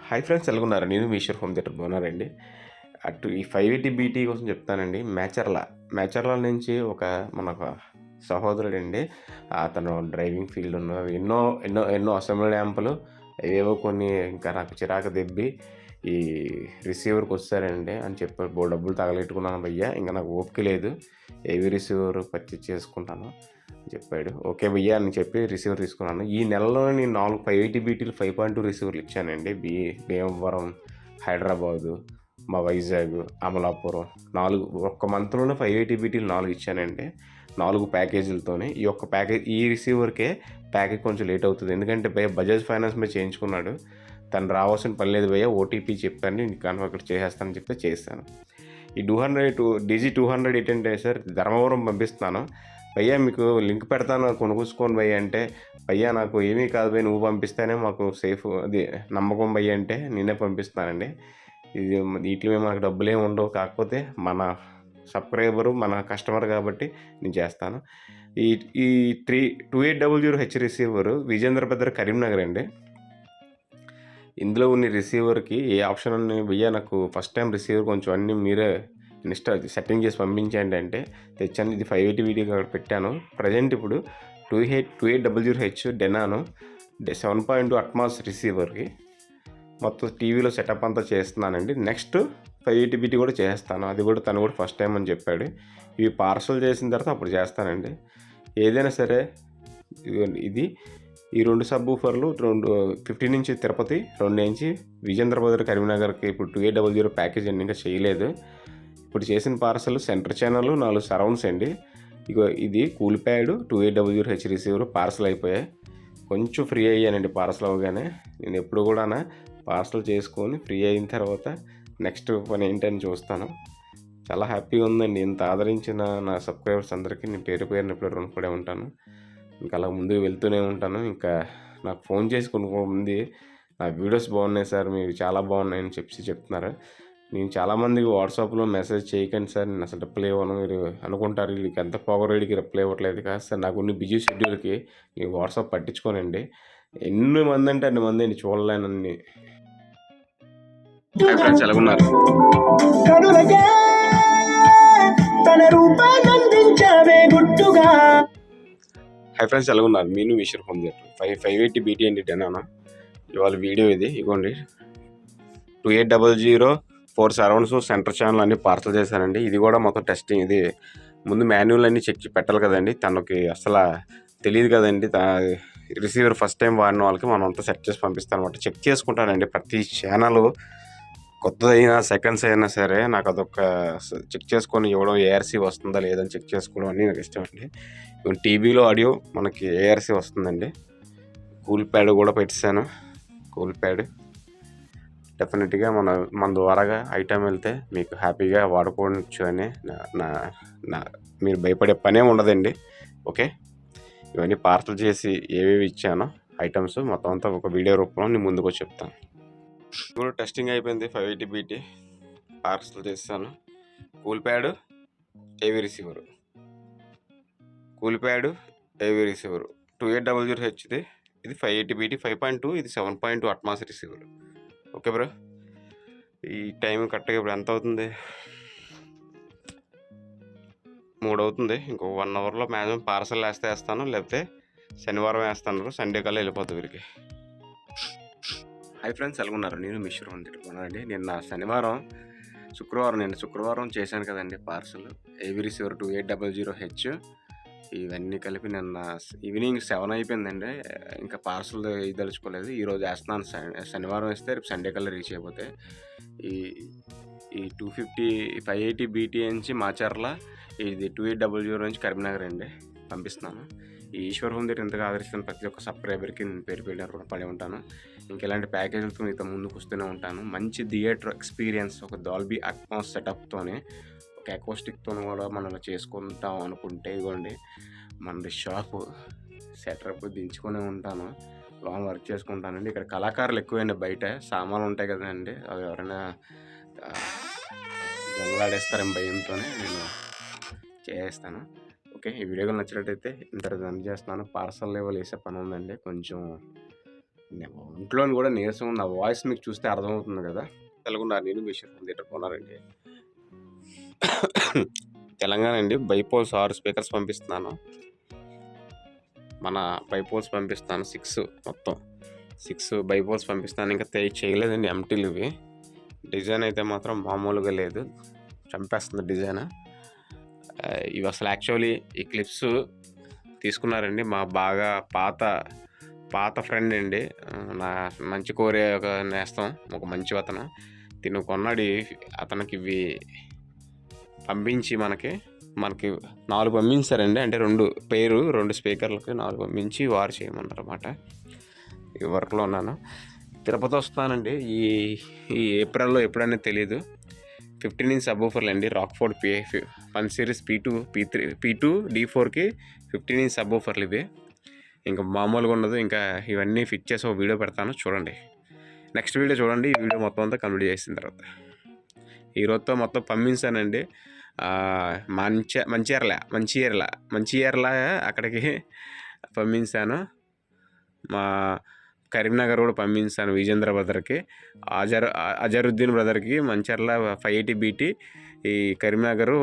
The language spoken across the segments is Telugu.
Hi friends ఎలాగున్నారు? నేను మీషర్ హోమ్ థియేటర్ బాగున్నారండి. అటు ఈ ఫైవ్ ఎయిటీ బీటీ కోసం చెప్తానండి. మేచర్ల మేచర్ల నుంచి ఒక మన సహోదరుడు అండి అతను డ్రైవింగ్ ఫీల్డ్ ఉన్న ఎన్నో ఎన్నో ఎన్నో అసెంబ్లీ డ్యాంపులు ఏవో కొన్ని ఇంకా నాకు చిరాకు దెబ్బి ఈ రిసీవర్కి వస్తారండి అని చెప్పారు డబ్బులు తగలెట్టుకున్నాను భయ్యా ఇంకా నాకు ఓపిక లేదు. ఏవి రిసీవర్ పర్చేజ్ చేసుకుంటాను. చెప్పాడు. ఓకే భయ్యా అని చెప్పి రిసీవర్ తీసుకున్నాను. ఈ నెలలో నేను నాలుగు ఫైవ్ ఎయిటీ బీటీలు ఫైవ్ పాయింట్ టూ రిసీవర్లు ఇచ్చానండి. బి భీమవరం హైదరాబాదు మా వైజాగ్ అమలాపురం. నాలుగు ఒక్క మంత్లోనే ఫైవ్ ఎయిటీ బీటీలు నాలుగు ఇచ్చానండి. నాలుగు ప్యాకేజీలతోనే. ఈ ఒక్క ప్యాకేజ్ ఈ రిసీవర్కే ప్యాకేజ్ కొంచెం లేట్ అవుతుంది. ఎందుకంటే భయ బజాజ్ ఫైనాన్స్ మీద చేయించుకున్నాడు. తను రావాల్సిన పని లేదు భయ్య. ఓటీపీ చెప్పాను. నేను కన్వర్ట్ చేసేస్తానని చెప్తే చేస్తాను. ఈ two hundred two DG two hundred ఏంటంటే సార్ ధర్మవరం పంపిస్తున్నాను. భయ్యా మీకు లింక్ పెడతాను కొనుక్కోసుకోండి భయ్య అంటే భయ్యా నాకు ఏమీ కాదు భయ్య నువ్వు పంపిస్తేనే మాకు సేఫ్ అది నమ్మకం భయ్య అంటే నేనే పంపిస్తానండి. ఇది వీటి మీద మనకు డబ్బులు ఏమి ఉండవు కాకపోతే మన సబ్స్క్రైబరు మన కస్టమర్ కాబట్టి నేను చేస్తాను. ఈ ఈ three two eight double zero H receiver Vijendra Bhadra Karimnagar అండి. ఇందులో ఉన్న రిసీవర్కి ఏ ఆప్షన్ అని భయ్యా నాకు ఫస్ట్ టైం రిసీవర్ కొంచెం అన్నీ మీరే ఇన్స్టా సెట్టింగ్ చేసి పంపించండి అంటే తెచ్చాను. ఇది ఫైవ్ ఎయిటీ వీడియో అక్కడ పెట్టాను. ప్రజెంట్ ఇప్పుడు two eight two eight double zero H డెనాను. Seven point two Atmos రిసీవర్కి. మొత్తం టీవీలో సెటప్ అంతా చేస్తున్నానండి. నెక్స్ట్ ఫైవ్ ఎయిటీ బీటీ కూడా చేస్తాను. అది కూడా తను కూడా ఫస్ట్ టైం అని చెప్పాడు. ఇవి పార్సల్ చేసిన తర్వాత అప్పుడు చేస్తానండి. ఏదైనా సరే ఇది ఈ రెండు సబ్ ఊఫర్లు రెండు ఫిఫ్టీన్ నుంచి తిరుపతి రెండు నుంచి విజేంద్రభద్ర కరీంనగర్కి ఇప్పుడు two eight double zero package అండి. ఇంకా చేయలేదు. ఇప్పుడు చేసిన పార్సల్ సెంటర్ ఛానల్ నాలుగు సరౌండ్స్ అండి. ఇగో ఇది cool pad two eight W H receiver parcel అయిపోయాయి. కొంచెం ఫ్రీ అయ్యానండి పార్సల్ అవ్వగానే నేను ఎప్పుడు కూడా పార్సల్ చేసుకొని ఫ్రీ అయిన తర్వాత నెక్స్ట్ పని ఏంటని చూస్తాను. చాలా హ్యాపీగా ఉందండి. ఇంత ఆదరించిన నా సబ్స్క్రైబర్స్ అందరికీ నేను పేరు పేరుని ఎప్పుడు రుణపడే ఉంటాను. ఇంకా అలా ముందుకు వెళ్తూనే ఉంటాను. ఇంకా నాకు ఫోన్ చేసి కొన్ని మంది నా వీడియోస్ బాగున్నాయి సార్. మీరు చాలా బాగున్నాయని చెప్పి చెప్తున్నారు. నేను చాలామందికి వాట్సాప్లో మెసేజ్ చేయకండి సార్. నేను అసలు రిప్లై ఇవ్వను. మీరు అనుకుంటారు వీళ్ళకి ఎంత పొగరేడికి రిప్లై ఇవ్వట్లేదు కాదు సార్. నాకు ఉన్న బిజీ షెడ్యూల్కి నేను వాట్సాప్ పట్టించుకోనండి. ఎన్ని మంది అంటే అన్ని మంది అండి చూడలేనన్ని ఫ్రెండ్స్ ఎలా ఉన్నారు కనులకే తన రూపాన్నందించావే గుట్టుగా హై ఫ్రెండ్స్ ఎలా ఉన్నారు మీను wisher home theatre five five eighty BT అండి ఇవాళ వీడియో ఇది. ఇగోండి. Two eight double zero four surrounds centre channel అన్ని పార్సల్ చేశానండి ఇది కూడా మొత్తం టెస్టింగ్ ఇది ముందు మాన్యువల్ అన్ని చెక్ పెట్టాలి కదండి. తనకి అసలు తెలియదు కదండి. రిసీవర్ ఫస్ట్ టైం వాడిన వాళ్ళకి మనం అంతా సెట్ చేసి పంపిస్తాను అనమాట చెక్ చేసుకుంటానండి ప్రతి ఛానల్ కొత్తదైనా సెకండ్స్ అయినా సరే నాకు అదొక చెక్ చేసుకొని ఇవ్వడం ఏఆర్సీ వస్తుందా లేదని చెక్ చేసుకోవడం అన్నీ నాకు ఇష్టం అండి. టీవీలో ఆడియో మనకి ఏఆర్సీ వస్తుందండి. కూల్ ప్యాడ్ కూడా పెట్టాను కూల్ ప్యాడ్. డెఫినెట్గా మన మన ద్వారాగా ఐటమ్ వెళ్తే మీకు హ్యాపీగా వాడుకోవచ్చు అని నా నా నా మీరు భయపడే పనే ఉండదండి. ఓకే? ఇవన్నీ పార్సల్ చేసి ఏవేవి ఇచ్చానో ఐటమ్స్ మొత్తం అంతా ఒక వీడియో రూపంలో నేను ముందుకు చెప్తాను. ఇప్పుడు టెస్టింగ్ అయిపోయింది ఫైవ్ ఎయిటీ బీటీ. పార్సల్ చేస్తాను. Cool pad AV receiver. Cool pad AV receiver. Two eight double zero హెచ్ది. ఇది five eighty BT five point two ఇది seven point two Atmos receiver. Okay bro. ఈ టైం కరెక్ట్గా ఇప్పుడు ఎంత అవుతుంది? మూడు అవుతుంది. ఇంకో వన్ అవర్లో మ్యాక్సిమం పార్సల్ వేస్తే వేస్తాను లేకపోతే శనివారం వేస్తాను సండే కల్లా వెళ్ళిపోతుంది వీరికి హై ఫ్రెండ్స్ ఎలాగున్నారు నేను మిశ్రం అండి. నిన్న శనివారం శుక్రవారం నేను శుక్రవారం చేశాను కదండి parcel. AV receiver two eight double zero H ఇవన్నీ కలిపి నిన్న ఈవినింగ్ సెవెన్ అయిపోయిందండి. ఇంకా పార్సల్ దలుచుకోలేదు ఈరోజు వేస్తున్నాను. శనివారం వేస్తే రేపు సండే కల్లా రీచ్ అయిపోతే. ఈ ఈ two fifty five eighty BT నుంచి మాచర్ల ఇది టూ ఎయిట్ డబల్ జీరో నుంచి కరీంనగర్ అండి. పంపిస్తున్నాను. ఈ ఈశ్వర్ హోమ్ దగ్గర ఇంతగా ఆదరిస్తున్న ప్రతి ఒక్క సబ్స్క్రైబర్కి నేను పేరు పెళ్ళిన కూడా పడి ఉంటాను. ఇంకా ఇలాంటి ప్యాకేజీలతో మీతో ముందుకు వస్తూనే ఉంటాను. మంచి థియేటర్ ఎక్స్పీరియన్స్ ఒక డాల్బీ అట్మాస్ సెటప్తోనే ఒక అకోస్టిక్తో కూడా మనం చేసుకుంటాం అనుకుంటే ఇదిగోండి మన షాప్ సెటప్ దించుకొని ఉంటాను లోన్ వర్క్ చేసుకుంటానండి. ఇక్కడ కళాకారులు ఎక్కువైనా బయట సామాన్లు ఉంటాయి కదండి అవి ఎవరైనా ఆ, దొంగలాడేస్తారని భయంతోనే నేను చేస్తాను ఓకే ఈ వీడియో నచ్చినట్టయితే ఇంత రన్ చేస్తున్నాను. పార్సల్ లెవెల్ వేసే పని ఉందండి కొంచెం ఇంట్లో కూడా నీరసం ఉంది ఆ వాయిస్ మీకు చూస్తే అర్థమవుతుంది కదా. తెలుగున్నారు నేను మిషన్ థియేటర్ కొన్నారండి. తెలంగాణ అండి. బైపోల్స్ ఆరు స్పీకర్స్ పంపిస్తున్నాను. మన బైపోల్స్ పంపిస్తాను. సిక్స్ మొత్తం. సిక్స్ బైపోల్స్ పంపిస్తాను. ఇంకా తే చేయలేదండి ఎంటీలు ఇవి. డిజైన్ అయితే మాత్రం మామూలుగా లేదు. చంపేస్తుంది డిజైన్. ఇవి అసలు యాక్చువల్లీ ఈ క్లిప్స్ తీసుకున్నారండి. మా బాగా పాత పాత ఫ్రెండ్ అండి. నా మంచి కోరే ఒక నేస్తం. ఒక మంచి అతను. తిను కొన్నాడు. అతనికి ఇవి పంపించి మనకి మనకి నాలుగు పంపించారండి. అంటే రెండు పేరు రెండు స్పీకర్లకి నాలుగు పంపించి వారు చేయమన్నారు అనమాట ఈ వర్క్లో ఉన్నాను. తిరుపతి వస్తానండి. ఈ ఈ ఏప్రిల్లో ఎప్పుడనేది తెలియదు ఫిఫ్టీన్ ఇంచ్ సబ్బూఫర్లు అండి. Rockford P one series P two P three P two D ఫోర్కి ఫిఫ్టీన్ ఇంచ్ సబ్బూఫర్లు ఇవి. ఇంకా మామూలుగా ఉండదు. ఇంకా ఇవన్నీ ఫిట్ చేసి ఒక వీడియో పెడతాను. చూడండి. నెక్స్ట్ వీడియో చూడండి. ఈ వీడియో మొత్తం అంతా కంప్లీట్ చేసిన తర్వాత. ఈ రోజుతో మొత్తం పంపించానండి. మంచి మంచి మంచిర్ల మంచిర్ల మంచిర్ల అక్కడికి పంపించాను. మా కరీంనగర్ కూడా పంపించాను విజేంద్ర బ్రదర్కి. అజర్ అజరుద్దీన్ బ్రదర్కి మంచర్ల ఫైవ్ ఎయిటీ బీటీ. ఈ Karimnagar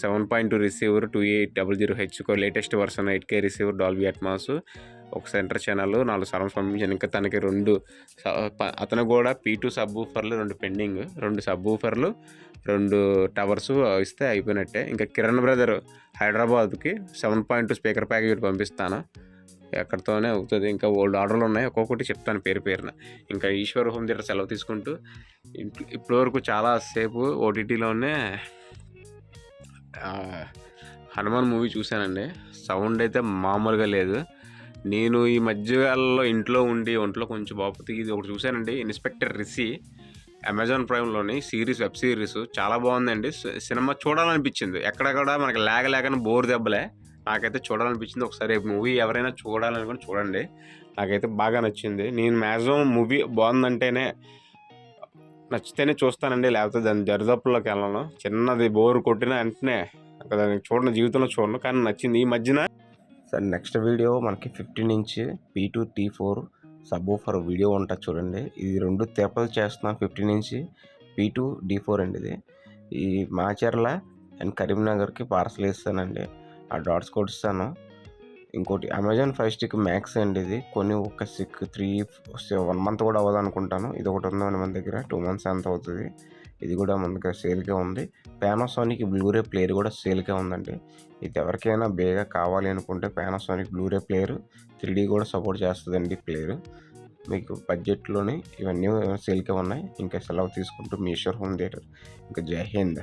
seven point two receiver two eight double zero హెచ్కో latest version eight K receiver Dolby Atmos. ఒక సెంటర్ ఛానల్ నాలుగు సరౌండ్స్ పంపించాను ఇంకా తనకి రెండు అతను కూడా పీ టూ సబ్ ఊఫర్లు రెండు పెండింగ్ రెండు సబ్ ఊఫర్లు రెండు టవర్స్ ఇస్తే అయిపోయినట్టే. ఇంకా కిరణ్ బ్రదర్ హైదరాబాద్కి seven point two speaker package పంపిస్తాను. ఎక్కడితోనే అవుతుంది. ఇంకా ఓల్డ్ ఆర్డర్లు ఉన్నాయి. ఒక్కొక్కటి చెప్తాను పేరు పేరున. ఇంకా ఈశ్వర్ హోమ్ థియేటర్ సెలవు తీసుకుంటూ ఇప్పటివరకు చాలా సేపు ఓటీటీలోనే హనుమాన్ మూవీ చూశానండి. సౌండ్ అయితే మామూలుగా లేదు. నేను ఈ మధ్యకాలంలో ఇంట్లో ఉండి ఒంట్లో కొంచెం బాపుతి ఇది ఒకటి చూశానండి. ఇన్స్పెక్టర్ రిసి అమెజాన్ ప్రైమ్లోని సిరీస్ వెబ్ సిరీస్ చాలా బాగుందండి. సినిమా చూడాలనిపించింది. ఎక్కడెక్కడ మనకి లేక లేకని బోర్ దెబ్బలే. నాకైతే చూడాలనిపించింది. ఒకసారి మూవీ ఎవరైనా చూడాలనుకుని చూడండి. నాకైతే బాగా నచ్చింది. నేను మ్యాక్సిమం మూవీ బాగుందంటేనే నచ్చితేనే చూస్తానండి. లేకపోతే దాని దరిదప్పులోకి వెళ్ళను. చిన్నది బోర్ కొట్టిన వెంటనే దాన్ని చూడను జీవితంలో చూడను. కానీ నచ్చింది. ఈ మధ్యన సరే నెక్స్ట్ వీడియో మనకి fifteen inch P two T four subwoofer video ఉంటుంది చూడండి. ఇది రెండు తిరుపతి చేస్తున్నాను fifteen inch P two D four అండి ఇది. ఈ మాచర్ల అండ్ కరీంనగర్కి పార్సల్ ఇస్తానండి. ఆ డాట్స్ కోడ్ ఇస్తాను ఇంకోటి అమెజాన్ ఫైవ్ స్టిక్ మ్యాక్స్ అండి ఇది. కొన్ని ఒక సిక్ త్రీ వన్ మంత్ కూడా అవ్వదు అనుకుంటాను ఇది ఒకటి ఉందో మన దగ్గర. టూ మంత్స్ ఎంత అవుతుంది? ఇది కూడా ముందుగా సేల్కే సేల్గా ఉంది. పానాసోనిక్ బ్లూరే ప్లేయర్ కూడా సేల్గా ఉందండి. ఇది ఎవరికైనా బేగా కావాలి అనుకుంటే పానాసోనిక్ బ్లూరే ప్లేయర్ త్రీ కూడా సపోర్ట్ చేస్తుందండి ప్లేయర్ మీకు బడ్జెట్లోనే ఇవన్నీ సేల్కే ఉన్నాయి. ఇంకా సెలవు తీసుకుంటూ మీ హోమ్ థియేటర్ ఇంకా జై హింద్.